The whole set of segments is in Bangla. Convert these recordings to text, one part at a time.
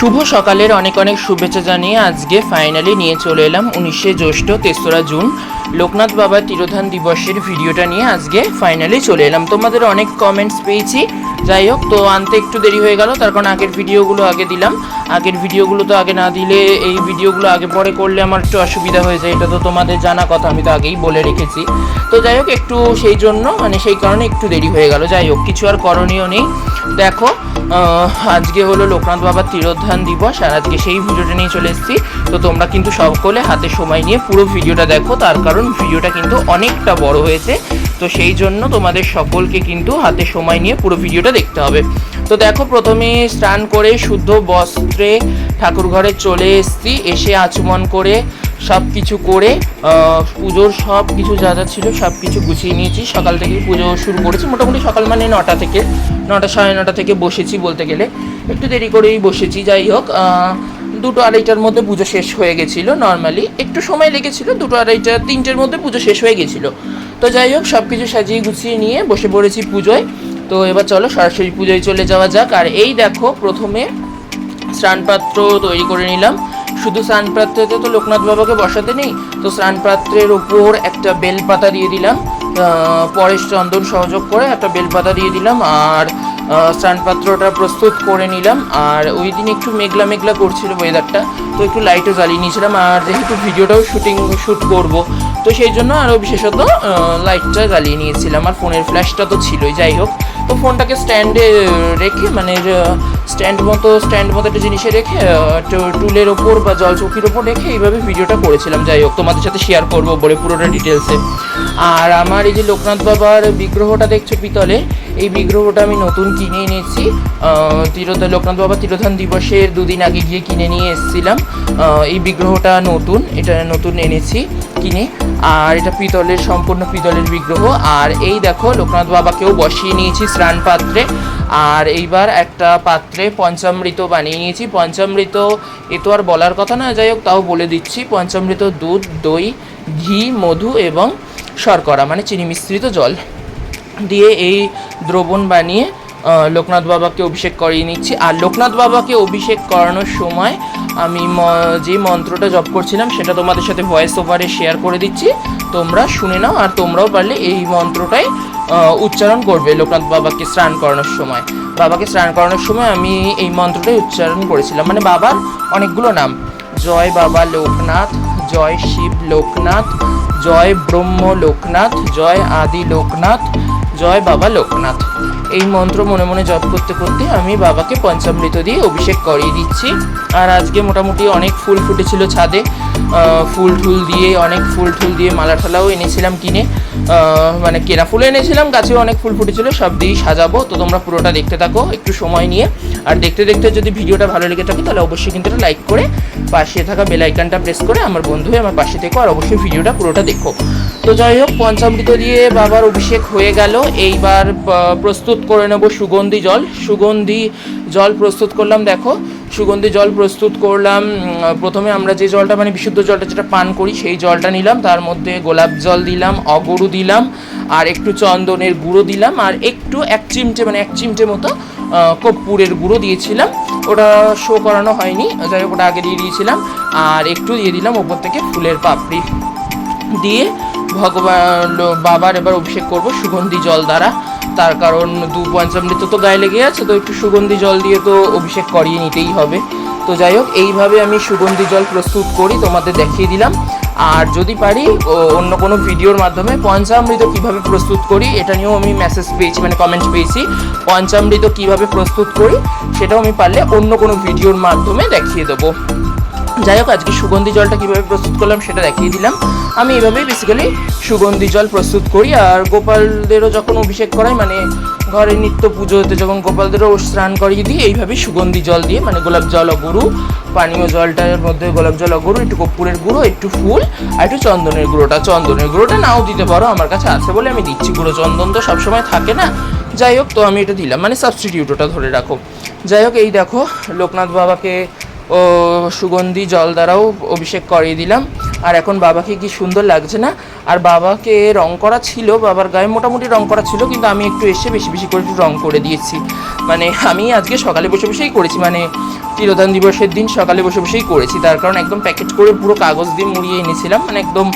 শুভ সকালের অনেক অনেক শুভেচ্ছা জানিয়ে আজকে ফাইনালি নিয়ে চলে এলাম উনিশে জ্যৈষ্ঠ তেসরা জুন। লোকনাথ বাবা তিরোধান দিবসের ভিডিওটা নিয়ে আজকে ফাইনালি চলে এলাম। তোমাদের অনেক কমেন্টস পেয়েছি। যাই হোক, তো আনতে একটু দেরি হয়ে গেল, তার কারণ আগের ভিডিওগুলো আগে দিলাম। আগের ভিডিওগুলো তো আগে না দিলে এই ভিডিওগুলো আগে পরে করলে আমার একটু অসুবিধা হয়ে যায়, এটা তো তোমাদের জানা কথা, আমি তো আগেই বলে রেখেছি। তো যাই হোক, একটু সেই জন্য মানে সেই কারণে একটু দেরি হয়ে গেল। যাই হোক, কিছু আর করণীয় নেই। দেখো আজকে হলো লোকনাথ বাবার তিরোধান দিবস, আর আজকে সেই ভিডিওটা নিয়ে চলে এসেছি। তো তোমরা কিন্তু সকলে হাতে সময় নিয়ে পুরো ভিডিওটা দেখো, তার কারণ ভিডিওটা কিন্তু অনেকটা বড় হয়েছে। তো সেই জন্য তোমাদের সকলকে কিন্তু হাতে সময় নিয়ে পুরো ভিডিওটা দেখতে হবে। তো দেখো, প্রথমে স্নান করে শুদ্ধ বস্ত্রে ঠাকুর ঘরে চলে এসেছি। এসে আচমন করে সব কিছু করে পুজোর সব কিছু যা যা ছিল সব কিছু গুছিয়ে নিয়েছি। সকাল থেকে পুজো শুরু করেছি। মোটামুটি সকাল মানে নটা থেকে, নটা সাড়ে নটা থেকে বসেছি বলতে গেলে। একটু দেরি করেই বসেছি, যাই হোক দুটো আড়াইটার মধ্যে পুজো শেষ হয়ে গেছিল নর্মালি একটু সময় লেগেছিল, দুটো আড়াইটা, তিনটের মধ্যে পুজো শেষ হয়ে গেছিল। তো যাই হোক সব কিছু সাজিয়ে গুছিয়ে নিয়ে বসে পড়েছি পুজোয়। তো এবার চলো সরাসরি পুজোয় চলে যাওয়া যাক। আর এই দেখো, প্রথমে স্নানপাত্র তৈরি করে নিলাম। শুধু স্নানপাত্রতে তো লোকনাথ বাবাকে বসাতে নেই, তো স্নানপাত্রের ওপর একটা বেলপাতা দিয়ে দিলাম। পরেশ চন্দন সহযোগ করে একটা বেলপাতা দিয়ে দিলাম আর স্নানপাত্রটা প্রস্তুত করে নিলাম। আর ওই দিন একটু মেঘলা মেঘলা করছিল ওয়েদারটা তো একটু লাইটও জ্বালিয়ে নিয়েছিলাম আর যেহেতু ভিডিওটাও শুটিং শ্যুট করব, তো সেই জন্য আরও বিশেষত লাইটটা জ্বালিয়ে নিয়েছিলাম আর ফোনের ফ্ল্যাশটা তো ছিলই, যাই হোক। তো ফোনটাকে স্ট্যান্ডে রেখে মানে স্ট্যান্ড মতো স্ট্যান্ড মতো একটা জিনিসে রেখে টুলের ওপর বা জল চৌকির ওপর রেখে এইভাবে ভিডিওটা করেছিলাম, যাই হোক। তোমাদের সাথে শেয়ার করব বলে পুরোটা ডিটেলসে আর আমার এই যে লোকনাথ বাবার বিগ্রহটা দেখছ পিতলে, এই বিগ্রহটা আমি নতুন কিনে এনেছি। তিরোধ, লোকনাথ বাবা তিরোধান দিবসের দুদিন আগে গিয়ে কিনে নিয়ে এসেছিলাম। এই বিগ্রহটা নতুন, এটা নতুন এনেছি কিনে। আর এটা পিতলের, সম্পূর্ণ পিতলের বিগ্রহ। আর এই দেখো, লোকনাথ বাবাকেও বসিয়ে নিয়েছি স্নান পাত্রে। আর এইবার একটা পাত্রে পঞ্চামৃত বানিয়ে নিয়েছি। পঞ্চামৃত, এ তো আর বলার কথা না, যাই হোক, তাও বলে দিচ্ছি। পঞ্চামৃত দুধ, দই, ঘি, মধু এবং শর্করা মানে চিনি মিশ্রিত জল। দিয়ে এই দ্রবণ বানিয়ে লোকনাথ বাবাকে অভিষেক করিয়ে নিচ্ছি। আর লোকনাথ বাবাকে অভিষেক করানোর সময় আমি যে মন্ত্রটা জপ করছিলাম, সেটা তোমাদের সাথে ভয়েস ওভারে শেয়ার করে দিচ্ছি। তোমরা শুনে নাও আর তোমরাও পারলে এই মন্ত্রটাই উচ্চারণ করবে লোকনাথ বাবাকে স্নান করানোর সময়। বাবাকে স্নান করানোর সময় আমি এই মন্ত্রটাই উচ্চারণ করেছিলাম। মানে বাবার অনেকগুলো নাম। জয় বাবা লোকনাথ, জয় শিব লোকনাথ, জয় ব্রহ্ম লোকনাথ, জয় আদি লোকনাথ, জয় বাবা লোকনাথ। এই মন্ত্র মনে মনে জপ করতে করতে আমি বাবাকে পঞ্চামৃত দিয়ে অভিষেক করিয়ে দিচ্ছি। আর আজকে মোটামুটি অনেক ফুল ফুটেছিল ছাদে। ফুল টুল দিয়ে, অনেক ফুল টুল দিয়ে মালা ঠালাও এনেছিলাম কিনে। মানে কেনা ফুল এনেছিলাম, গাছেও অনেক ফুল ফুটেছিল, সব দিয়েই সাজাবো। তো তোমরা পুরোটা দেখতে থাকো, একটু সময় নিয়ে। আর দেখতে দেখতে যদি ভিডিওটা ভালো লেগে থাকে, তাহলে অবশ্যই কিন্তু লাইক করে পাশে থাকা বেল আইকনটা প্রেস করে আমার বন্ধু আমার পাশে থেকো। আর অবশ্যই ভিডিওটা পুরোটা দেখো। তো যাই হোক, পঞ্চামৃত দিয়ে বাবার অভিষেক হয়ে গেল। এইবার প্রস্তুত করে নেব সুগন্ধি জল। সুগন্ধি জল প্রস্তুত করলাম, দেখো। সুগন্ধি জল প্রস্তুত করলাম প্রথমে আমরা যে জলটা মানে বিশুদ্ধ জলটা যেটা পান করি, সেই জলটা নিলাম। তার মধ্যে গোলাপ জল দিলাম, অগরু দিলাম, আর একটু চন্দনের গুঁড়ো দিলাম, আর একটু এক চিমটে মানে এক চিমটে মতো কর্পূরের গুঁড়ো দিয়েছিলাম। ওটা শো করানো হয়নি, যাই হোক, ওটা আগে দিয়ে দিয়েছিলাম, আর একটু দিয়ে দিলাম ওপর থেকে ফুলের পাপড়ি। দিয়ে ভগবান বাবার এবার অভিষেক করব সুগন্ধি জল দ্বারা। তার কারণ দু পঞ্চামৃত তো গায়ে লেগে আছে, তো একটু সুগন্ধি জল দিয়ে তো অভিষেক করিয়ে নিতেই হবে। তো যাই হোক, এইভাবে আমি সুগন্ধি জল প্রস্তুত করি, তোমাদের দেখিয়ে দিলাম। আর যদি পারি অন্য কোনো ভিডিওর মাধ্যমে পঞ্চামৃত কীভাবে প্রস্তুত করি, এটা নিয়েও আমি মেসেজ পেয়েছি মানে কমেন্ট পেয়েছি। পঞ্চামৃত কীভাবে প্রস্তুত করি, সেটাও আমি পারলে অন্য কোনো ভিডিওর মাধ্যমে দেখিয়ে দেবো। যাই হোক, আজকে সুগন্ধি জলটা কীভাবে প্রস্তুত করলাম সেটা দেখিয়ে দিলাম। আমি এভাবেই বেসিক্যালি সুগন্ধি জল প্রস্তুত করি, আর গোপালদেরও যখন অভিষেক করাই মানে ঘরে নিত্য পুজোতে যখন গোপালদেরও স্নান করিয়ে দিই, এইভাবেই সুগন্ধি জল দিয়ে মানে গোলাপ জল অগুরু, পানীয় জলটার মধ্যে গোলাপ জল অগুরু, একটু কর্পূরের গুঁড়ো, একটু ফুল, আর একটু চন্দনের গুঁড়োটা। চন্দনের গুঁড়োটা নাও দিতে পারো, আমার কাছে আছে বলে আমি দিচ্ছি। গুঁড়ো চন্দন তো সবসময় থাকে না। যাই হোক, তো আমি এটা দিলাম মানে সাবস্টিটিউট ওটা ধরে রাখো। যাই হোক, এই দেখো, লোকনাথ বাবাকে ও সুগন্ধি জল দ্বারাও অভিষেক করিয়ে দিলাম। আর এখন বাবাকে কি সুন্দর লাগছে না? আর বাবাকে রং করা ছিল, বাবার গায়ে মোটামুটি রং করা ছিল, কিন্তু আমি একটু এসে বেশি বেশি করে একটু রং করে দিয়েছি। মানে আমি আজকে সকালে বসে বসেই করেছি মানে তিরোধান দিবসের দিন সকালে বসে বসেই করেছি। তার কারণ একদম প্যাকেট করে পুরো কাগজ দিয়ে মুড়িয়ে এনেছিলাম। মানে একদম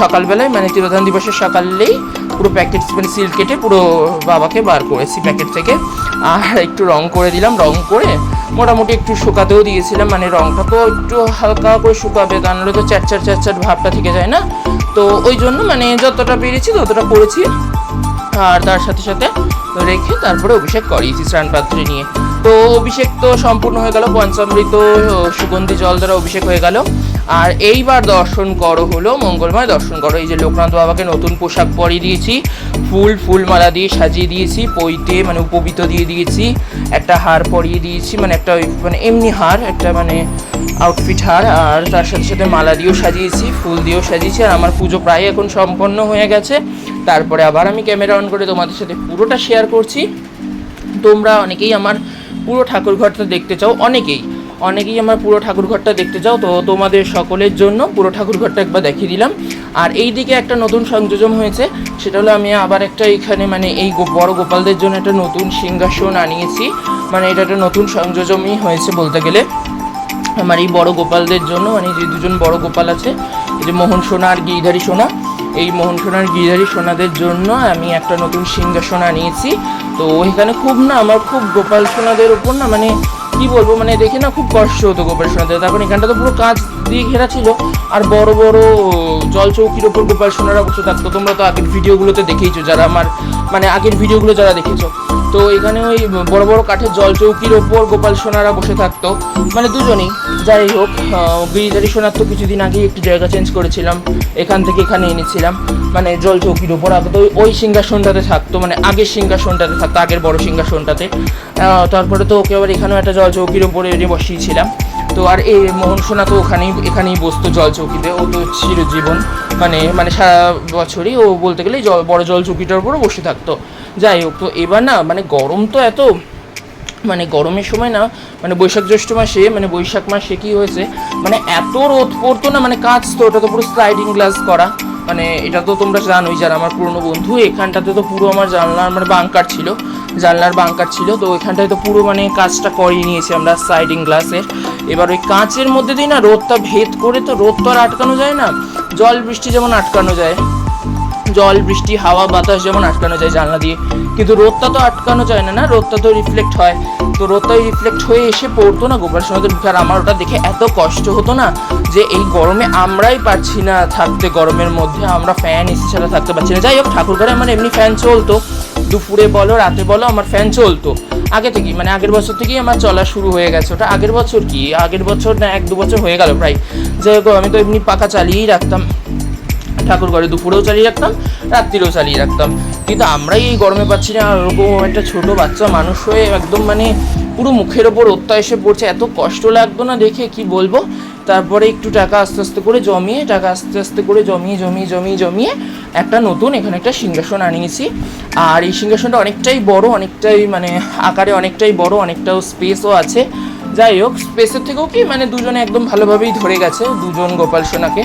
সকালবেলায় মানে তিরোধান দিবসের সকালেই পুরো প্যাকেট মানে সিল কেটে পুরো বাবাকে বার করেছি প্যাকেট থেকে। আর একটু রং করে দিলাম, রং করে মোটামুটি একটু শুকাতেও দিয়েছিলাম। মানে রংটা তো একটু হালকা করে শুকাবে তা নাহলে তো চ্যাটচ্যাট চার ভাবটা থেকে যায় না। তো ওই জন্য মানে যতটা পেরেছি ততটা করেছি। আর তার সাথে সাথে রেখে তারপরে অভিষেক করিয়েছি স্নান পাত্রে নিয়ে। তো অভিষেক তো সম্পূর্ণ হয়ে গেল, পঞ্চামৃত, সুগন্ধি, জল দ্বারা অভিষেক হয়ে গেল। আর এইবার দর্শন করো হলো মঙ্গলময় দর্শন করো। এই যে লোকনাথ বাবাকে নতুন পোশাক পরিয়ে দিয়েছি, ফুল, ফুলমালা দিয়ে সাজিয়ে দিয়েছি পইতে মানে উপবিত দিয়ে দিয়েছি, একটা হার পরিয়ে দিয়েছি মানে একটা মানে এমনি হার, একটা মানে আউটফিট হার, আর তার সাথে সাথে মালা দিয়েও সাজিয়েছি, ফুল দিয়েও সাজিয়েছি, আর আমার পুজো প্রায় এখন সম্পন্ন হয়ে গেছে। তারপরে আবার আমি ক্যামেরা অন করে তোমাদের সাথে পুরোটা শেয়ার করছি। তোমরা অনেকেই আমার পুরো ঠাকুর ঘরটা দেখতে চাও, অনেকেই। অনেকেই আমার পুরো ঠাকুর ঘরটা দেখতে চাও, তো তোমাদের সকলের জন্য পুরো ঠাকুর ঘরটা একবার দেখিয়ে দিলাম। আর এই দিকে একটা নতুন সংযোজন হয়েছে, সেটা হলো আমি আবার একটা এখানে মানে এই বড় গোপালদের জন্য একটা নতুন সিংহাসন আনিয়েছি। মানে এটা একটা নতুন সংযোজনই হয়েছে বলতে গেলে। আমার এই বড় গোপালদের জন্য মানে যে দুজন বড় গোপাল আছে, এই যে মোহন সোনা আর গিরিধারী সোনা, এই মোহন সোনার গিরিধারী সোনাদের জন্য আমি একটা নতুন সিংহাসন আনিয়েছি। তো ওইখানে খুব না আমার খুব গোপাল সোনাদের উপর না মানে কি বলব মানে দেখে না খুব কষ্ট হতো গোপাল সোনাদের। তখন এখানটা তো পুরো কাঁচ দিয়ে ঘেরা ছিল। আর বড় বড় জল চৌকির ওপর গোপাল সোনারা বসে থাকতো। তোমরা তো আগের ভিডিওগুলোতে দেখেইছো, যারা আমার মানে আগের ভিডিওগুলো যারা দেখেছ। তো এখানে ওই বড় বড় কাঠের জল চৌকির ওপর গোপাল সোনারা বসে থাকতো। মানে দুজনেই। যাই হোক গিরিধারী সোনার তো কিছুদিন আগেই একটু জায়গা চেঞ্জ করেছিলাম। এখান থেকে এখানে এনেছিলাম। মানে জল চৌকির ওপর আগে তো ওই- সিংহাসনটাতে থাকতো। মানে আগের সিংহাসনটাতে থাকতো, আগের বড় সিংহাসনটাতে। তারপরে তো ওকে আবার এখানেও একটা জল চৌকির ওপরে বসিয়েছিলাম। তো আর এই মোহন সোনা তো ওখানেই, এখানেই বসতো জল চৌকিতে। ও তো চিরজীবন মানে মানে সারা বছরই ও বলতে গেলে জল, বড় জল চৌকিটার উপরে বসে থাকতো। যাই হোক, তো এবার না মানে গরম তো এত মানে গরমের সময় না মানে বৈশাখ জ্যৈষ্ঠ মাসে মানে বৈশাখ মাসে কি হয়েছে মানে এত রোদ পড়তো না মানে কাজ তো ওটা তো পুরো স্লাইডিং গ্লাস করা। মানে এটা তো তোমরা জানোই যারা আমার পুরনো বন্ধু, এখানটাতে তো পুরো আমার জানলার মানে বাংকার ছিল, জানলার বাংকার ছিল, তো এখানটায় তো পুরো মানে কাজটা করিয়ে নিয়েছি আমরা সাইডিং গ্লাসের এবার ওই কাঁচের মধ্যে দিয়ে না রোদটা ভেদ করে তো রোদ তো আর আটকানো যায় না, জল বৃষ্টি যেমন আটকানো যায়। জল, বৃষ্টি, হাওয়া, বাতাস যেমন আটকানো যায় জানলা দিয়ে, কিন্তু রোদটা তো আটকানো যায় না না? রোদটা তো রিফ্লেক্ট হয়। তো রোদটাই রিফ্লেক্ট হয়ে এসে পড়তো না গোপাল সোনাদের মুখে আর আমার ওটা দেখে এত কষ্ট হতো না যে এই গরমে আমরাই পারছি না থাকতে, গরমের মধ্যে আমরা ফ্যান এসি ছাড়া থাকতে পারছি না। যাই হোক, ঠাকুর ঘরে আমার এমনি ফ্যান চলতো। দুপুরে বলো, রাতে বলো, আমার ফ্যান চলতো। আগে থেকেই মানে আগের বছর থেকেই আমার চলা শুরু হয়ে গেছে। ওটা আগের বছর কি? আগের বছর না, এক দু বছর হয়ে গেল প্রায়। যাই হোক আমি তো এমনি পাকা চালিয়েই রাখতাম। ঠাকুর ঘরে দুপুরেও চালিয়ে রাখতাম, রাত্রিরেও চালিয়ে রাখতাম। কিন্তু আমরাই এই গরমে পাচ্ছি না ওরকম একটা ছোট বাচ্চা মানুষ হয়ে একদম মানে পুরো মুখের ওপর অত্যা এসে পড়ছে, এত কষ্ট লাগতো না দেখে, কি বলব? তারপরে একটু টাকা আস্তে আস্তে করে জমিয়ে, টাকা আস্তে আস্তে করে জমিয়ে জমিয়ে জমিয়ে জমিয়ে একটা নতুন এখানে একটা সিংহাসন আনিয়েছি। আর এই সিংহাসনটা অনেকটাই বড়, অনেকটাই মানে আকারে অনেকটাই বড়, অনেকটাও স্পেসও আছে। যাই হোক স্পেসের থেকেও কি মানে দুজনে একদম ভালোভাবেই ধরে গেছে, দুজন গোপাল সোনাকে।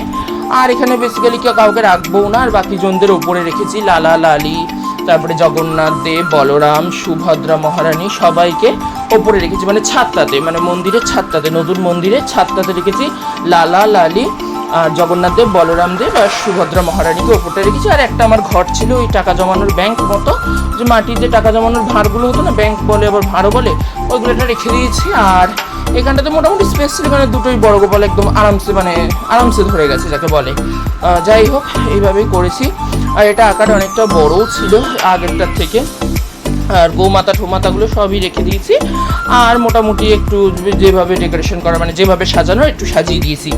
আর এখানে বেসিক্যালি কেউ কাউকে রাখব না, আর বাকি জনদের ওপরে রেখেছি লালা লালি, তারপরে জগন্নাথ দেব, বলরাম, সুভদ্রা মহারানী, সবাইকে ওপরে রেখেছি মানে ছাদটাতে মানে মন্দিরের ছাদটাতে, নতুন মন্দিরের ছাদটাতে রেখেছি লালা লালি, আর জগন্নাথ দেব, বলরাম দেব, আর সুভদ্রা মহারানীকে ওপরটা রেখেছি, আর একটা আমার ঘর ছিল ওই টাকা জমানোর ব্যাংক মতো, যে মাটির যে টাকা জমানোর ভাঁড়গুলো হতো না ব্যাংক বলে আবার ভাঁড়ও বলে ওইগুলো রেখে দিয়েছি, আর এখানটাতে মোটামুটি স্পেস ছিল এখানে দুটোই বড় গোপাল একদম আরামসে মানে আরামসে ধরে গেছে, যাকে বলে। যাই হোক, এইভাবেই করেছি। আর এটা আকারে অনেকটা বড়ও ছিল আগেরটার থেকে। আর গোমাতা, ঠোমাতাগুলো সবই রেখে দিয়েছি। আর মোটামুটি একটু যেভাবে ডেকোরেশন করা মানে যেভাবে সাজানো, একটু সাজিয়ে দিয়েছি।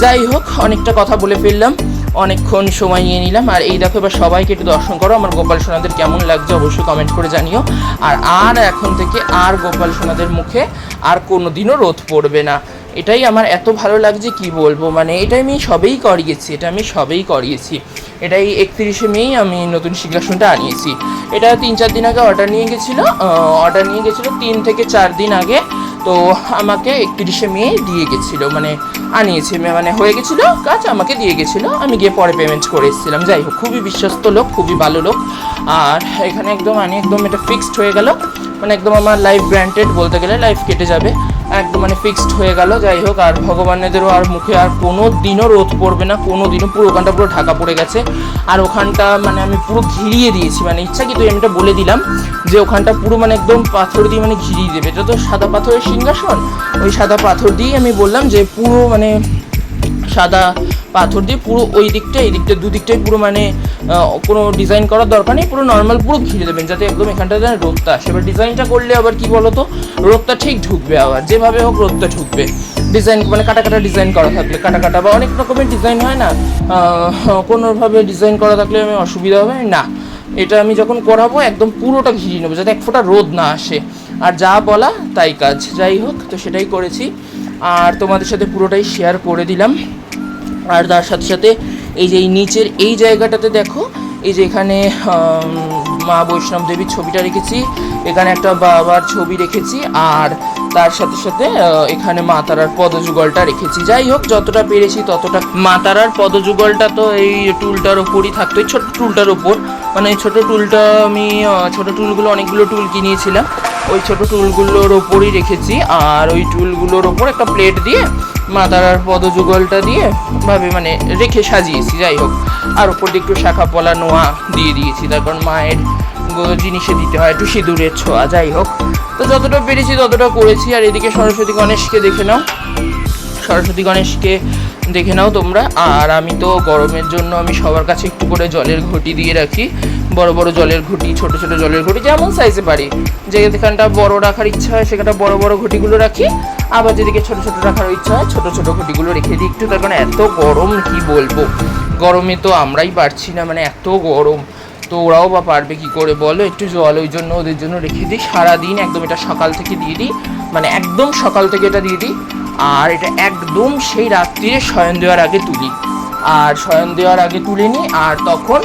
যাই হোক, অনেকটা কথা বলে ফেললাম। অনেকক্ষণ সময় নিয়ে নিলাম। আর এই দেখো, এবার সবাইকে একটু দর্শন করো। আমার গোপাল সোনাদের কেমন লাগছে অবশ্যই কমেন্ট করে জানিও। আর আর এখন থেকে আর গোপাল সোনাদের মুখে আর কোনো দিনও রোদ পড়বে না। এটাই আমার এত ভালো লাগছে, কি বলব? মানে এটা আমি সবেই করিয়েছি, এটা আমি সবেই করিয়েছি। এটাই একত্রিশে মেই আমি নতুন সিংহাসনটা আনিয়েছি। এটা তিন চার দিন আগে অর্ডার নিয়ে গেছিল অর্ডার নিয়ে গেছিল তিন থেকে চার দিন আগে। তো আমাকে একত্রিশে মে দিয়ে গেছিল মানে আনিয়েছে মানে হয়ে গেছিল, কাজ আমাকে দিয়ে গেছিল। আমি গিয়ে পরে পেমেন্ট করে এসেছিলাম। যাই হোক, খুবই বিশ্বস্ত লোক, খুবই ভালো লোক। আর এখানে একদম আনি একদম এটা ফিক্সড হয়ে গেল। মানে একদম আমার লাইফ গ্র্যান্টেড বলতে গেলে লাইফ কেটে যাবে। একদম মানে ফিক্সড হয়ে গেল। যাই হোক, আর ভগবানেদেরও আর মুখে আর কোনো দিনও রোদ পড়বে না, কোনো দিনও পুরো ওখানটা পুরো ঢাকা পড়ে গেছে। আর ওখানটা মানে আমি পুরো ঘিরিয়ে দিয়েছি মানে ইচ্ছা কিন্তু আমি এটা বলে দিলাম যে ওখানটা পুরো মানে একদম পাথর দিয়ে মানে ঘিরিয়ে দেবে। এটা তো সাদা পাথরের সিংহাসন, ওই সাদা পাথর দিয়েই আমি বললাম যে পুরো মানে সাদা পাথর দিয়ে পুরো ওই দিকটা এই দিকটা দুদিকটাই পুরো মানে কোনো ডিজাইন করার দরকার নেই, পুরো নর্মাল পুরো ঘিরে দেবেন, যাতে একদম এখানটা যেন রোদটা আসে। এবার ডিজাইনটা করলে আবার কি বলতো, রোদটা ঠিক ঢুকবে আবার, যেভাবে হোক রোদটা ঢুকবে। ডিজাইন মানে কাটা কাটা ডিজাইন করা থাকলে, কাটা কাটা বা অনেক রকমের ডিজাইন হয় না কোনোভাবে ডিজাইন করা থাকলে আমি অসুবিধা হবে, না। এটা আমি যখন করাবো, একদম পুরোটা ঘিরিয়ে নেব, যাতে এক ফোঁটা রোদ না আসে। আর যা বলা, তাই কাজ। যাই হোক, তো সেটাই করেছি। আর তোমাদের সাথে পুরোটাই শেয়ার করে দিলাম। আর তার সাথে সাথে এই যে এই নিচের এই জায়গাটাতে দেখো, এই যে এখানে মা বৈষ্ণব দেবীর ছবিটা রেখেছি, এখানে একটা বাবার ছবি রেখেছি, আর তার সাথে সাথে এখানে মা তারার পদযুগলটা রেখেছি। যাই হোক, যতটা পেরেছি ততটা মা তারার পদযুগলটা তো এই টুলটার ওপরই থাকতো, এই ছোটো টুলটার ওপর মানে এই ছোট টুলটা আমি ছোট টুলগুলো অনেকগুলো টুল কিনিয়েছিলাম, ওই ছোট টুলগুলোর ওপরই রেখেছি, আর ওই টুলগুলোর ওপর একটা প্লেট দিয়ে মা তারার পদযুগলটা দিয়ে ভাবে মানে রেখে সাজিয়েছি, যাই হোক। আর ওপর দিয়ে একটু শাখা পলা, নোয়া দিয়ে দিয়েছি। তার কারণ মায়ের জিনিসে দিতে হয়, একটু সিঁদুরের ছোঁয়া, যাই হোক। তো যতটা পেরেছি ততটা করেছি। আর এদিকে সরস্বতী গণেশকে দেখে নাও। সরস্বতী গণেশকে দেখে নাও তোমরা। আর আমি তো গরমের জন্য আমি সবার কাছে একটু করে জলের ঘটি দিয়ে রাখি। বড় বড় জলের ঘটি, ছোট ছোট জলের ঘটি, যেমন সাইজে পারি যেখানটা বড় রাখার ইচ্ছা হয়, সেখানটা বড় বড় ঘটিগুলো রাখি। আবার যেদিকে ছোট ছোট রাখার ইচ্ছা হয়, ছোট ছোট ঘটিগুলো রেখে দিই। একটু তার কারণ এত গরম, কি বলব? গরমে তো আমরাই পারছি না মানে এত গরম। তো ওরাও বা পারবে কি করে বলো? একটু জল ওই জন্য ওদের জন্য রেখে দিই। সারাদিন একদম এটা সকাল থেকে দিয়ে দিই। মানে একদম সকাল থেকে এটা দিয়ে দিই। আর এটা একদম সেই রাত্রিরে শয়ন দেওয়ার আগে তুলি। আর শয়ন দেওয়ার আগে তুলে নিই আর তখন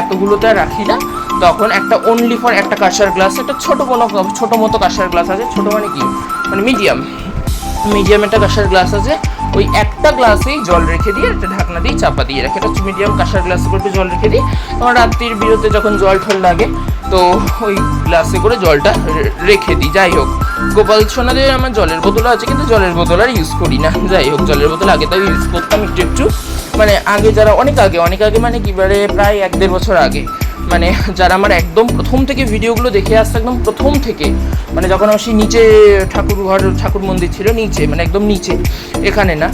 এতগুলোতে রাখি না। তখন একটা অনলি ফর একটা কাঁসার গ্লাস একটা ছোটো কোনো, ছোটো মতো কাঁসার গ্লাস আছে। ছোটো মানে কি? মানে মিডিয়াম মিডিয়াম একটা কাঁসার গ্লাস আছে। ওই একটা গ্লাসেই জল রেখে দিয়ে একটা ঢাকনা দিয়ে চাপা দিয়ে রাখি। একটা মিডিয়াম কাঁসার গ্লাসে করে জল রেখে দিই। তোমার রাত্রির বিরতে যখন জল ঠল লাগে, তো ওই গ্লাসে করে জলটা রেখে দিই। যাই হোক, গোপাল সোনাদের আমার জলের বোতল আছে, কিন্তু জলের বোতল আর ইউজ করি না। যাই হোক, জলের বোতল আগে তাও ইউজ করতাম একটু একটু। মানে আগে যারা, অনেক আগে অনেক আগে মানে কি মানে প্রায় এক দেড় বছর আগে। মানে যারা আমার একদম প্রথম থেকে ভিডিওগুলো দেখে আসছে, একদম প্রথম থেকে। মানে যখন আমার সেই নিচে ঠাকুর ঘর, ঠাকুর মন্দির ছিল, নিচে মানে একদম নিচে, এখানে না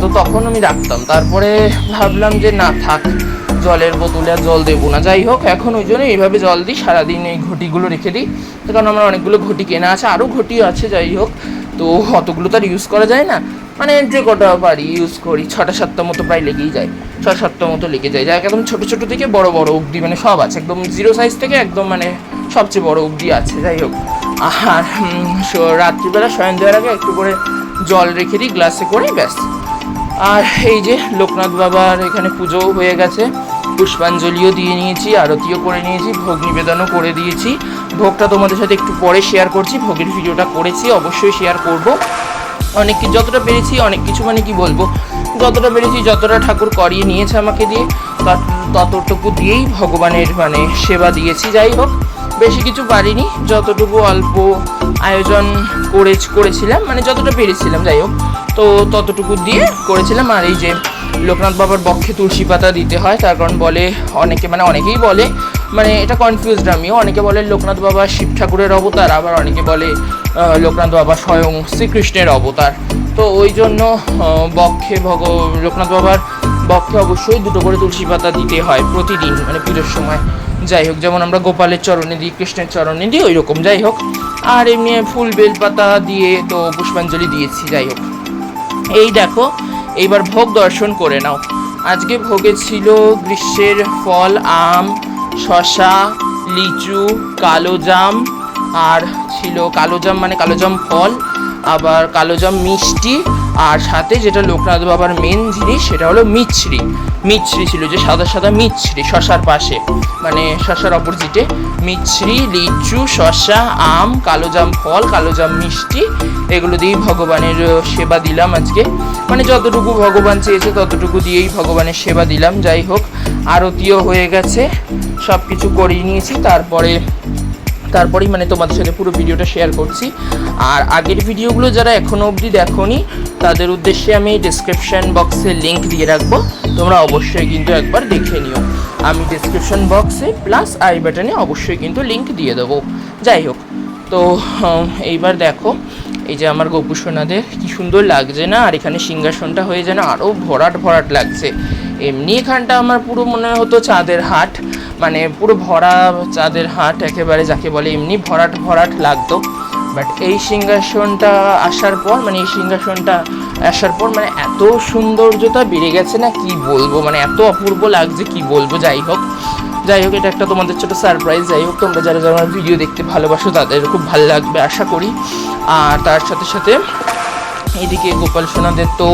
তো তখন আমি রাখতাম। তারপরে ভাবলাম যে না থাক, জলের বোতলে আর জল দেবো না। যাই হোক, এখন ওই জন্য এইভাবে জল দিই, সারাদিন এই ঘটিগুলো রেখে দিই। কারণ আমার অনেকগুলো ঘটি কেনা আছে, আরও ঘটি আছে, যাই হোক। তো অতগুলো তো আর ইউজ করা যায় না। মানে যে কটা পারি ইউজ করি, ছটা সাতটা মতো প্রায় লেগেই যায়, ছয় সাতটা মতো লেগে যায়। যা একদম ছোটো ছোটো থেকে বড় বড় অবধি মানে সব আছে, একদম জিরো সাইজ থেকে একদম মানে সবচেয়ে বড় অবধি আছে, যাই হোক। আর রাত্রিবেলা শয়ন দেওয়ার আগে একটু করে জল রেখে দিই গ্লাসে করে, ব্যাস। আর এই যে লোকনাথ বাবার এখানে পুজোও হয়ে গেছে, পুষ্পাঞ্জলিও দিয়ে নিয়েছি, আরতিও করে নিয়েছি, ভোগ নিবেদনও করে দিয়েছি। ভোগটা তোমাদের সাথে একটু পরে শেয়ার করছি, ভোগের ভিডিওটা করেছি, অবশ্যই শেয়ার করব। অনেক যতটা পেরেছি, অনেক কিছু মানে কি বলব? যতটা পেরেছি, যতটা ঠাকুর করিয়ে নিয়েছে আমাকে দিয়ে তত- ততটুকু দিয়েই ভগবানের মানে সেবা দিয়েছি। যাই হোক, বেশি কিছু পারিনি, যতটুকু অল্প আয়োজন করে করেছিলাম মানে যতটা পেরেছিলাম, যাই হোক, তো ততটুকু দিয়ে করেছিলাম। আর এই যে লোকনাথ বাবার বক্ষে তুলসী পাতা দিতে হয়, তার কারণ বলে অনেকে মানে অনেকেই বলে মানে এটা কনফিউজড আমিও অনেকে বলে লোকনাথ বাবা শিব ঠাকুরের অবতার, আবার অনেকে বলে লোকনাথ বাবা স্বয়ং শ্রীকৃষ্ণের অবতার। তো ওই জন্য বক্ষে ভগ লোকনাথ বাবার বক্ষে অবশ্যই দুটো করে তুলসী পাতা দিতে হয় প্রতিদিন মানে পুজোর সময়। যাই হোক, যেমন আমরা গোপালের চরণে দিই, কৃষ্ণের চরণে দিই, ওই রকম, যাই হোক। আর এমনি ফুল বেলপাতা দিয়ে তো পুষ্পাঞ্জলি দিয়েছি, যাই হোক। এই দেখো, এইবার ভোগ দর্শন করে নাও। আজকে ভোগে ছিল গ্রীষ্মের ফল, আম শশা লিচু কালোজাম আর ছিল কালোজাম মানে কালোজাম ফল আবার কালোজাম মিষ্টি আর সাথে যেটা লোকনাথ বাবার মেন জিনিস, সেটা হলো মিছরি। মিছরি ছিল যে সাদা সাদা মিছরি, শশার পাশে। মানে শশার অপোজিটে মিছরি, লিচু, শশা, আম কালোজাম ফল কালোজাম মিষ্টি, এগুলো দিয়েই ভগবানের সেবা দিলাম আজকে। মানে যতটুকু ভগবান চেয়েছে, ততটুকু দিয়েই ভগবানের সেবা দিলাম। যাই হোক, আরতিও হয়ে গেছে। সব কিছু করিয়ে নিয়েছি। তারপরে তারপরেই মানে তোমাদের সাথে পুরো ভিডিওটা শেয়ার করছি। আর আগের ভিডিওগুলো যারা এখনও অবধি দেখোনি, তাদের উদ্দেশ্যে আমি ডিসক্রিপশন বক্সে লিঙ্ক দিয়ে রাখব। তোমরা অবশ্যই কিন্তু একবার দেখে নিও। আমি ডিসক্রিপশন বক্সে প্লাস আই বাটনে অবশ্যই কিন্তু লিঙ্ক দিয়ে দেবো। যাই হোক, তো এইবার দেখো, এই যে আমার গোপু সোনাদের কী সুন্দর লাগছে না? আর এখানে সিংহাসনটা হয়ে যেন আরও ভরাট ভরাট লাগছে। এমনি এখানটা আমার পুরো মনে হতো চাঁদের হাট। মানে পুরো ভরা চাঁদের হাট একেবারে যাকে বলে এমনি ভরাট ভরাট লাগতো। বাট এই সিংহাসনটা আসার পর মানে এই সিংহাসনটা আসার পর মানে এত সৌন্দর্যতা বেড়ে গেছে না কি বলব? মানে এত অপূর্ব লাগছে, কি বলব? যাই হোক যাই হোক, এটা একটা তোমাদের ছোটো সারপ্রাইজ যাই হোক, তোমরা যারা যারা ভিডিও দেখতে ভালোবাসো তাদের খুব ভালো লাগবে, আশা করি। আর তার সাথে সাথে এদিকে গোপাল সোনাদের তো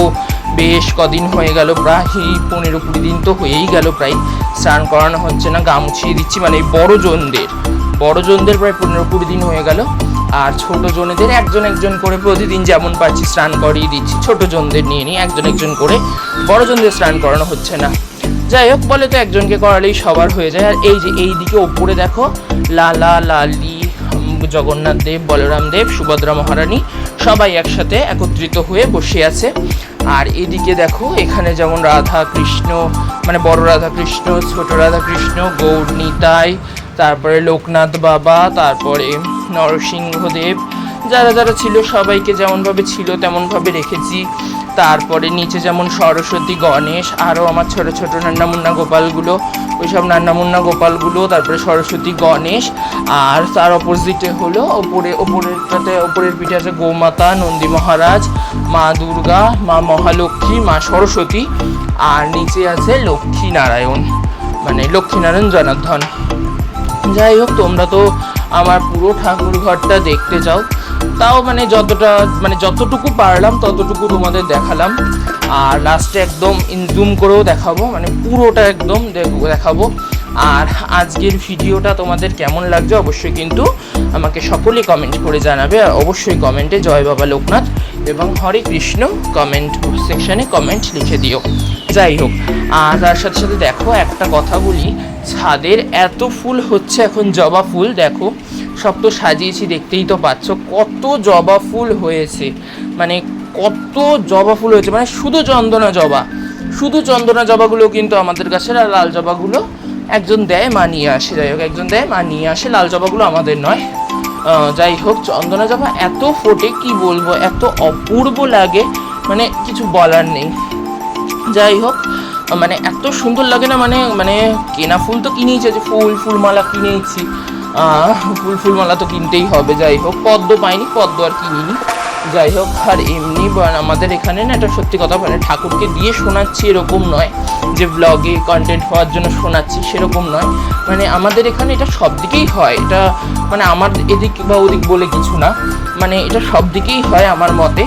বেশ কদিন হয়ে গেল, প্রায় পনেরো কুড়ি দিন তো হয়েই গেল প্রায়। স্নান করানো হচ্ছে না, গা মুছিয়ে দিচ্ছি মানে বড় জনদের। জনদের প্রায় পনেরো কুড়ি দিন হয়ে গেল, আর ছোট জনেদের একজন একজন করে প্রতিদিন যেমন পারছি স্নান করিয়ে দিচ্ছি, ছোট জনদের নিয়ে নিয়ে একজন একজন করে বড় জনদের স্নান করানো হচ্ছে না। যাই হোক, বলে তো একজনকে করালেই সবার হয়ে যায়, আর এই যে এই দিকে ওপরে দেখো, লালা লালি জগন্নাথ দেব, বলরাম দেব, সুভদ্রা মহারানী সবাই একসাথে একত্রিত হয়ে বসে আছে। আর এদিকে দেখো, এখানে যেমন রাধা কৃষ্ণ মানে বড় রাধা কৃষ্ণ, ছোট রাধা কৃষ্ণ, গৌর নিতাই, তারপরে লোকনাথ বাবা, তারপরে নরসিংহদেব যারা যারা ছিল সবাইকে যেমনভাবে ছিল তেমনভাবে রেখেছি। তারপরে নিচে যেমন সরস্বতী, গণেশ আরও আমার ছোট ছোট নান্না মুন্না গোপালগুলো, ওইসব নান্না মুন্না গোপালগুলো, তারপরে সরস্বতী, গণেশ, আর তার অপোজিটে হলো ওপরে, ওপরেরটাতে, ওপরের পিঠে আছে গোমাতা, নন্দী মহারাজ, মা দুর্গা, মা মহালক্ষ্মী, মা সরস্বতী, আর নিচে আছে লক্ষ্মী নারায়ণ মানে লক্ষ্মীনারায়ণ জনার্দন। যাই হোক, তোমরা তো আমার পুরো ঠাকুর ঘরটা দেখতে চাও। তাও মানে যতটা মানে যতটুকু পারলাম, ততটুকু তোমাদের দেখালাম। আর লাস্টে একদম ইনজুম করেও দেখাবো মানে পুরোটা একদম দেখাবো। আর আজকের ভিডিওটা তোমাদের কেমন লাগছে অবশ্যই কিন্তু আমাকে সকলেই কমেন্ট করে জানাবে। আর অবশ্যই কমেন্টে জয় বাবা লোকনাথ এবং হরে কৃষ্ণ কমেন্ট সেকশানে কমেন্ট লিখে দিও। যাই হোক, আর তার সাথে সাথে দেখো একটা কথা বলি, ছাদের এত ফুল হচ্ছে এখন জবা ফুল, দেখো। সব তো সাজিয়েছি, দেখতেই তো পাচ্ছ। কত জবা ফুল হয়েছে। মানে কত জবা ফুল হয়েছে। মানে শুধু চন্দনা জবা। শুধু চন্দনা জবাগুলো কিন্তু আমাদের কাছে আর লাল জবাগুলো একজন দেয়, মা নিয়ে আসে। যাই হোক, একজন দেয়, মা নিয়ে আসে। লাল জবাগুলো আমাদের নয়। যাই হোক, চন্দনা জবা এত ফোটে, কি বলব? এত অপূর্ব লাগে। মানে কিছু বলার নেই। যাই হোক মানে এত সুন্দর লাগে না? মানে মানে কেনা ফুল তো কিনেইছে যে ফুল, ফুলমালা কিনেইছি। ফুল ফুলমালা তো কিনতেই হবে, যাই হোক। পদ্ম পাইনি, পদ্ম আর কিনিনি। যাই হোক, আর এমনি আমাদের এখানে না এটা সত্যি কথা মানে ঠাকুরকে দিয়ে শোনাচ্ছি এরকম নয়, যে ব্লগে কন্টেন্ট হওয়ার জন্য শোনাচ্ছি সেরকম নয়। মানে আমাদের এখানে এটা সব দিকেই হয়, এটা মানে আমার এদিক বা ওদিক বলে কিছু না। মানে এটা সব দিকেই হয় আমার মতে।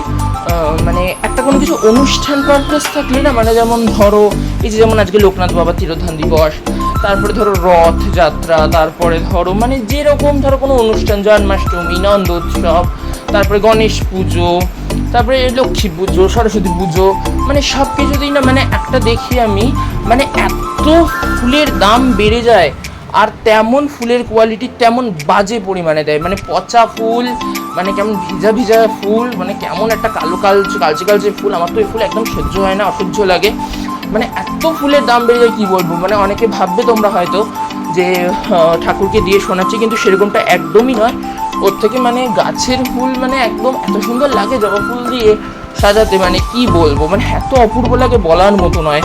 মানে একটা কোনো কিছু অনুষ্ঠান পারপাস থাকলে না মানে যেমন ধরো, এই যে যেমন আজকে লোকনাথ বাবা তিরোধান দিবস তারপরে ধরো রথ যাত্রা তারপরে ধরো মানে যেরকম ধরো কোনো অনুষ্ঠান, জন্মাষ্টমী, নন্দ উৎসব, তারপরে গণেশ পুজো, তারপরে লক্ষ্মী পুজো, সরস্বতী পুজো মানে সব কিছুতেই না মানে একটা দেখি আমি মানে এত ফুলের দাম বেড়ে যায়, আর তেমন ফুলের কোয়ালিটি তেমন বাজে পরিমাণে দেয় মানে পচা ফুল মানে কেমন ভিজা ভিজা ফুল মানে কেমন একটা কালো কালচে কালচে কালচে ফুল, আমার তো এই ফুল একদম সহ্য হয় না, অসহ্য লাগে। মানে এত ফুলের দাম বেড়ে যায়, কী বলব? মানে অনেকে ভাববে তোমরা হয়তো যে ঠাকুরকে দিয়ে শোনাচ্ছি, কিন্তু সেরকমটা একদমই নয়। ওর থেকে মানে গাছের ফুল মানে একদম এত সুন্দর লাগে, জবা ফুল দিয়ে সাজাতে মানে কি বলব? মানে এত অপূর্ব লাগে বলার মতো নয়।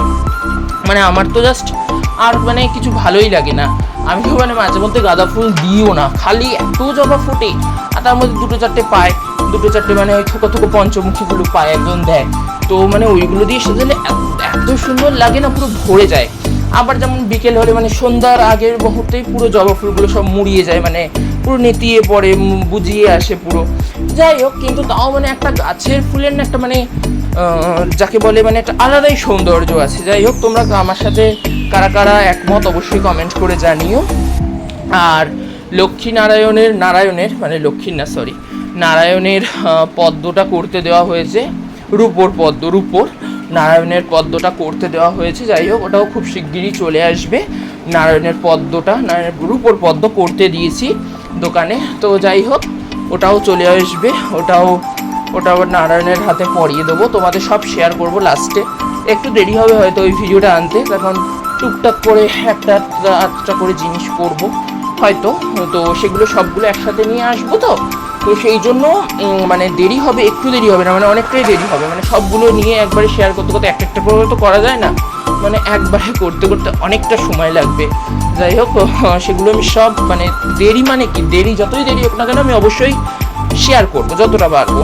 মানে আমার তো জাস্ট আর মানে কিছু ভালোই লাগে না। আমি তো মানে মাঝে মধ্যে গাঁদা ফুল দিও না। খালি এত জবা ফোটে, আর তার মধ্যে দুটো চারটে পায়। দুটো চারটে মানে ওই থোকা থোকা পঞ্চমুখীগুলো পায় একজন দেয় তো মানে ওইগুলো দিয়ে সাজালে এত- সুন্দর লাগে না, পুরো ভরে যায়। আবার যেমন বিকেল হলে মানে সন্ধ্যার আগের মুহূর্তেই পুরো জবা ফুলগুলো সব মুড়িয়ে যায় মানে পুরো নেতিয়ে পড়ে বুঝিয়ে আসে পুরো। যাই হোক, কিন্তু তাও মানে একটা গাছের ফুলের না একটা মানে যাকে বলে মানে একটা আলাদাই সৌন্দর্য আছে। যাই হোক, তোমরা আমার সাথে কারা কারা একমত অবশ্যই কমেন্ট করে জানিও। আর লক্ষ্মী নারায়ণের নারায়ণের মানে লক্ষ্মীর না সরি নারায়ণের পদ্মটা করতে দেওয়া হয়েছে। রূপোর পদ্ম, রূপোর। নারায়ণের পদ্মটা করতে দেওয়া হয়েছে, যাই হোক, ওটাও খুব শিগগিরই চলে আসবে। নারায়ণের পদ্মটা, নারায়ণের রূপোর পদ্ম করতে দিয়েছি দোকানে। তো যাই হোক, ওটাও চলে আসবে, ওটাও ওটা আবার নারায়ণের হাতে পরিয়ে দেবো। তোমাদের সব শেয়ার করব লাস্টে একটু দেরি হবে হয়তো ওই ভিডিওটা আনতে কারণ টুকটাক করে একটা আধটা করে জিনিস করব, হয়তো। তো সেগুলো সবগুলো একসাথে নিয়ে আসব তো? তো সেই জন্য মানে দেরি হবে, একটু দেরি হবে না মানে অনেকটাই দেরি হবে। মানে সবগুলো নিয়ে একবারে শেয়ার করতে করতে একটা একটা করে তো করা যায় না। মানে একবারে করতে করতে অনেকটা সময় লাগবে। যাই হোক সেগুলো আমি সব মানে দেরি মানে কি? দেরি যতই দেরি হোক না কেন আমি অবশ্যই শেয়ার করব, যতটা পারব।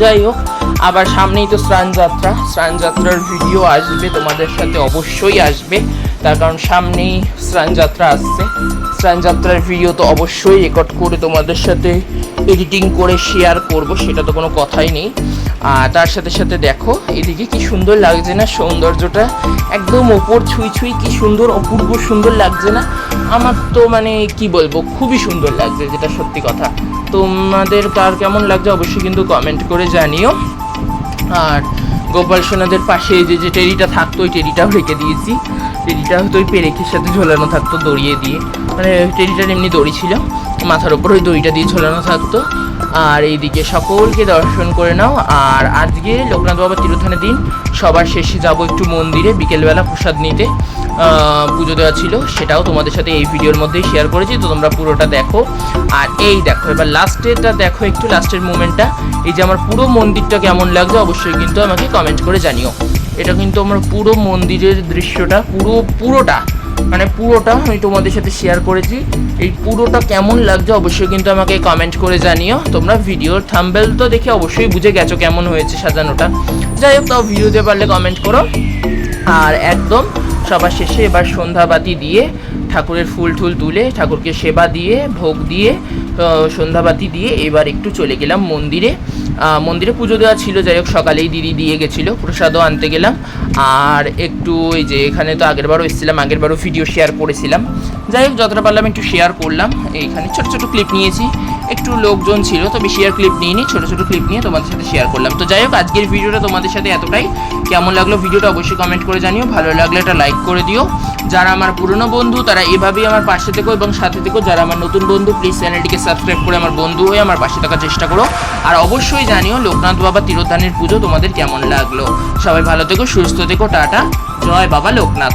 যাই হোক, আবার সামনেই তো স্নান যাত্রা। স্নান যাত্রার ভিডিও আসবে, তোমাদের সাথে অবশ্যই আসবে। তার কারণ সামনেই স্নান যাত্রা আসছে। স্নান যাত্রার ভিডিও তো অবশ্যই রেকর্ড করে তোমাদের সাথে এডিটিং করে শেয়ার করব, সেটা তো কোনো কথাই নেই। আর তার সাথে সাথে দেখো, এদিকে কি সুন্দর লাগছে না সৌন্দর্যটা? একদম ওপর ছুঁই ছুঁই কি সুন্দর, অপূর্ব সুন্দর লাগছে না? আমার তো মানে কি বলব, খুবই সুন্দর লাগছে যেটা সত্যি কথা। তোমাদের কার কেমন লাগছে অবশ্যই কিন্তু কমেন্ট করে জানিও। আর গোপাল সোনাদের পাশে যে যে টেরিটা থাকতো, ওই টেরিটাও রেখে দিয়েছি। টেরিটা হয়তো ওই পেরেকের সাথে ঝোলানো থাকতো দড়িয়ে দিয়ে। মানে টেরিটার এমনি দড়ি ছিল, মাথার ওপর ওই দড়িটা দিয়ে ঝোলানো থাকতো। আর এইদিকে সকলকে দর্শন করে নাও। আর আজকে লোকনাথ বাবা তিরোধানের দিন, সবার শেষে যাব একটু মন্দিরে, বিকেলবেলা প্রসাদ নিতে। পুজো দেওয়া ছিল, সেটাও তোমাদের সাথে এই ভিডিওর মধ্যেই শেয়ার করেছি, তো তোমরা পুরোটা দেখো। আর এই দেখো, এবার লাস্টেরটা দেখো একটু লাস্টের মুমেন্টটা এই যে আমার পুরো মন্দিরটা কেমন লাগছে, অবশ্যই কিন্তু আমাকে কমেন্ট করে জানিও। এটা কিন্তু আমার পুরো মন্দিরের দৃশ্যটা, পুরো, পুরোটা মানে পুরোটা আমি তোমাদের সাথে শেয়ার করেছি। এই পুরোটা কেমন লাগছে অবশ্যই কিন্তু আমাকে কমেন্ট করে জানিও। তোমরা ভিডিওর থাম্বেল তো দেখে অবশ্যই বুঝে গেছো কেমন হয়েছে সাজানোটা। যাই হোক, তাও ভিডিওতে পারলে কমেন্ট করো। আর একদম সবার শেষে এবার সন্ধ্যাবাতি দিয়ে ঠাকুরের ফুল টুল তুলে ঠাকুরকে সেবা দিয়ে, ভোগ দিয়ে সন্ধ্যাবাতি দিয়ে এবার একটু চলে গেলাম মন্দিরে। মন্দিরে পুজো দেওয়া ছিল, যাই হোক সকালেই দিদি দিয়ে গেছিল, প্রসাদও আনতে গেলাম। আর একটু ওই যে এখানে তো আগেরবারও এসেছিলাম, আগেরবারও ভিডিও শেয়ার করেছিলাম। যাই হোক, যতটা পারলাম একটু শেয়ার করলাম। এইখানে ছোটো ছোটো ক্লিপ নিয়েছি। একটু লোকজন ছিল, তবে শেয়ার ক্লিপ নিইনি, ছোটো ছোটো ক্লিপ নিয়ে তোমাদের সাথে শেয়ার করলাম। তো যাই হোক, আজকের ভিডিওটা তোমাদের সাথে এতটাই। কেমন লাগল ভিডিওটা অবশ্যই কমেন্ট করে জানিও। ভালো লাগলে একটা লাইক করে দিও। যারা আমার পুরনো বন্ধু, তারা এভাবেই আমার পাশে থেকো এবং সাথে থেকো। যারা আমার নতুন বন্ধু প্লিজ চ্যানেলটিকে সাবস্ক্রাইব করে আমার বন্ধু হয়ে আমার পাশে থাকার চেষ্টা করো। আর অবশ্যই জানিও, লোকনাথ বাবা তিরোধানের পুজো তোমাদের কেমন লাগল? সবাই ভালো থেকো, সুস্থ থেকো, টাটা। জয় বাবা লোকনাথ।